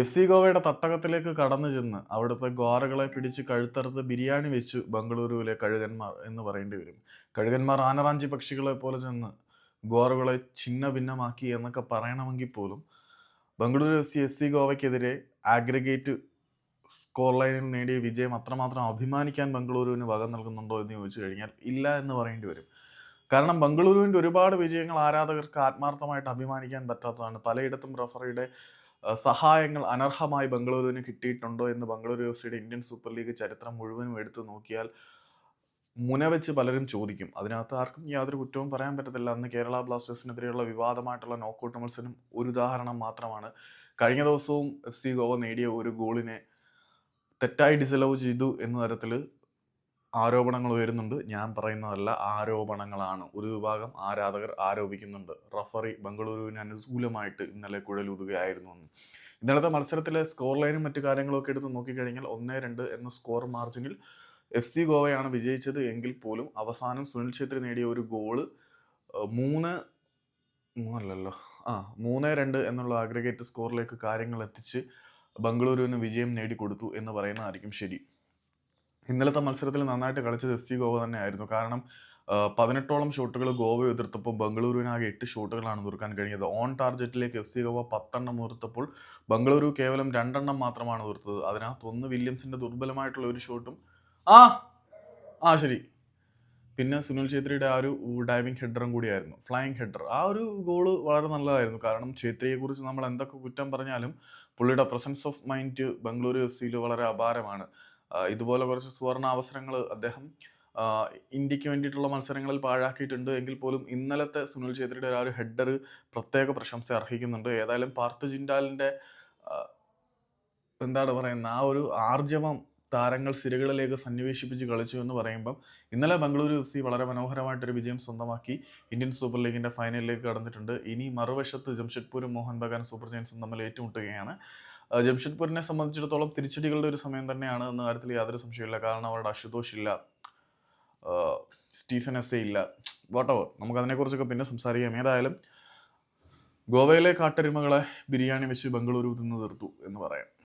F C ഗോവയുടെ തട്ടകത്തിലേക്ക് കടന്നു ചെന്ന് അവിടുത്തെ ഗോറകളെ പിടിച്ച് കഴുത്തറുത്ത് ബിരിയാണി വെച്ചു ബംഗളൂരുവിലെ കഴുകന്മാർ എന്ന് പറയേണ്ടി വരും. കഴുകന്മാർ ആനറാഞ്ചി പക്ഷികളെ പോലെ ചെന്ന് ഗ്വാറുകളെ ഛിന്ന ഭിന്നമാക്കി എന്നൊക്കെ പറയണമെങ്കിൽ പോലും Bengaluru F C S C ഗോവയ്ക്കെതിരെ aggregate score ലൈനിൽ നേടിയ വിജയം അത്രമാത്രം അഭിമാനിക്കാൻ ബംഗളൂരുവിന് വക നൽകുന്നുണ്ടോ എന്ന് ചോദിച്ചു കഴിഞ്ഞാൽ ഇല്ല എന്ന് പറയേണ്ടി വരും. കാരണം ബംഗളൂരുവിന്റെ ഒരുപാട് വിജയങ്ങൾ ആരാധകർക്ക് ആത്മാർത്ഥമായിട്ട് അഭിമാനിക്കാൻ പറ്റാത്തതാണ്. പലയിടത്തും റഫറിയുടെ സഹായങ്ങൾ അനർഹമായി ബംഗളൂരുവിന് കിട്ടിയിട്ടുണ്ടോ എന്ന് ബംഗളൂരു എഫ് സിയുടെ ഇന്ത്യൻ സൂപ്പർ ലീഗ് ചരിത്രം മുഴുവനും എടുത്തു നോക്കിയാൽ മുനവെച്ച് പലരും ചോദിക്കും. അതിനകത്ത് ആർക്കും യാതൊരു കുറ്റവും പറയാൻ പറ്റത്തില്ല. അന്ന് കേരള ബ്ലാസ്റ്റേഴ്സിനെതിരെയുള്ള വിവാദമായിട്ടുള്ള നോക്കൗട്ട് മത്സരം ഒരു ഉദാഹരണം മാത്രമാണ്. കഴിഞ്ഞ ദിവസവും എഫ് സി ഗോവ നേടിയ ഒരു ഗോളിനെ തെറ്റായി ഡിസലവ് ചെയ്തു എന്ന തരത്തിൽ ആരോപണങ്ങൾ ഉയരുന്നുണ്ട്. ഞാൻ പറയുന്നതല്ല ആരോപണങ്ങളാണ്. ഒരു വിഭാഗം ആരാധകർ ആരോപിക്കുന്നുണ്ട്. റഫറി ബംഗളൂരുവിന് അനുകൂലമായിട്ട് ഇന്നലെ കുഴലൂതുകയായിരുന്നു എന്ന്. ഇന്നലത്തെ മത്സരത്തിലെ സ്കോർ ലൈനും മറ്റു കാര്യങ്ങളൊക്കെ എടുത്ത് നോക്കിക്കഴിഞ്ഞാൽ ഒന്ന് രണ്ട് എന്ന സ്കോർ മാർജിനിൽ എഫ് സി ഗോവയാണ് വിജയിച്ചത് എങ്കിൽ പോലും അവസാനം സുനിൽ ഛേത്രി നേടിയ ഒരു ഗോൾ മൂന്ന് മൂന്നല്ലല്ലോ. ആ മൂന്ന് രണ്ട് എന്നുള്ള അഗ്രിഗേറ്റ് സ്കോറിലേക്ക് കാര്യങ്ങൾ എത്തിച്ച് ബംഗളൂരുവിന് വിജയം നേടിക്കൊടുത്തു എന്ന് പറയുന്നതായിരിക്കും ശരി. ഇന്നലത്തെ മത്സരത്തിൽ നന്നായിട്ട് കളിച്ചത് എസ് സി ഗോവ തന്നെയായിരുന്നു. കാരണം പതിനെട്ടോളം ഷോട്ടുകൾ ഗോവ എതിർത്തപ്പോൾ ബംഗളൂരുവിനാകെ എട്ട് ഷോട്ടുകളാണ് തീർക്കാൻ കഴിഞ്ഞത്. ഓൺ ടാർജറ്റിലേക്ക് എഫ് സി ഗോവ പത്തെണ്ണം ഉയർത്തപ്പോൾ ബംഗളൂരു കേവലം രണ്ടെണ്ണം മാത്രമാണ് തീർത്തത് അതിനകത്ത് ഒന്ന് വില്യംസിന്റെ ദുർബലമായിട്ടുള്ള ഒരു ഷോട്ടും ആ ആ ശരി. പിന്നെ സുനിൽ ഛേത്രിയുടെ ആ ഒരു ഡൈവിംഗ് ഹെഡറും കൂടിയായിരുന്നു. Flying header. ആ ഒരു ഗോൾ വളരെ നല്ലതായിരുന്നു. കാരണം ഛേത്രിയെ കുറിച്ച് നമ്മൾ എന്തൊക്കെ കുറ്റം പറഞ്ഞാലും പുള്ളിയുടെ presence of mind Bengaluru F സിയിൽ വളരെ അപാരമാണ്. ഇതുപോലെ കുറച്ച് സുവർണ അവസരങ്ങൾ അദ്ദേഹം ഇന്ത്യയ്ക്ക് വേണ്ടിയിട്ടുള്ള മത്സരങ്ങളിൽ പാഴാക്കിയിട്ടുണ്ട് എങ്കിൽ പോലും ഇന്നലത്തെ സുനിൽ ഛേത്രിയുടെ ആ ഒരു ഹെഡർ പ്രത്യേക പ്രശംസ അർഹിക്കുന്നുണ്ട്. ഏതായാലും പാർത്ഥ ജിൻഡാലിന്റെ എന്താണ് പറയുന്നത് ആ ഒരു ആർജവം താരങ്ങൾ സിരകളിലേക്ക് സന്നിവേശിപ്പിച്ച് കളിച്ചു എന്ന് പറയുമ്പം ഇന്നലെ ബംഗളൂരു എഫ് സി വളരെ മനോഹരമായിട്ടൊരു വിജയം സ്വന്തമാക്കി ഇന്ത്യൻ സൂപ്പർ ലീഗിന്റെ ഫൈനലിലേക്ക് കടന്നിട്ടുണ്ട്. ഇനി മറുവശത്ത് ജംഷഡ്പൂരും മോഹൻ ബഗാൻ സൂപ്പർ ജയൻസും തമ്മിൽ ഏറ്റുമുട്ടുകയാണ്. ജംഷഡ്പൂരിനെ സംബന്ധിച്ചിടത്തോളം തിരിച്ചടികളുടെ ഒരു സമയം തന്നെയാണ് എന്ന കാര്യത്തിൽ യാതൊരു സംശയമില്ല കാരണം അവരുടെ അശുതോഷ് ഇല്ല സ്റ്റീഫൻ എസ് എ ഇല്ല. വാട്ടവർ നമുക്ക് അതിനെക്കുറിച്ചൊക്കെ പിന്നെ സംസാരിക്കാം. ഏതായാലും ഗോവയിലെ കാട്ടരിമകളെ ബിരിയാണി വെച്ച് ബംഗളൂരു തിന്ന് തീർത്തു എന്ന് പറയാം.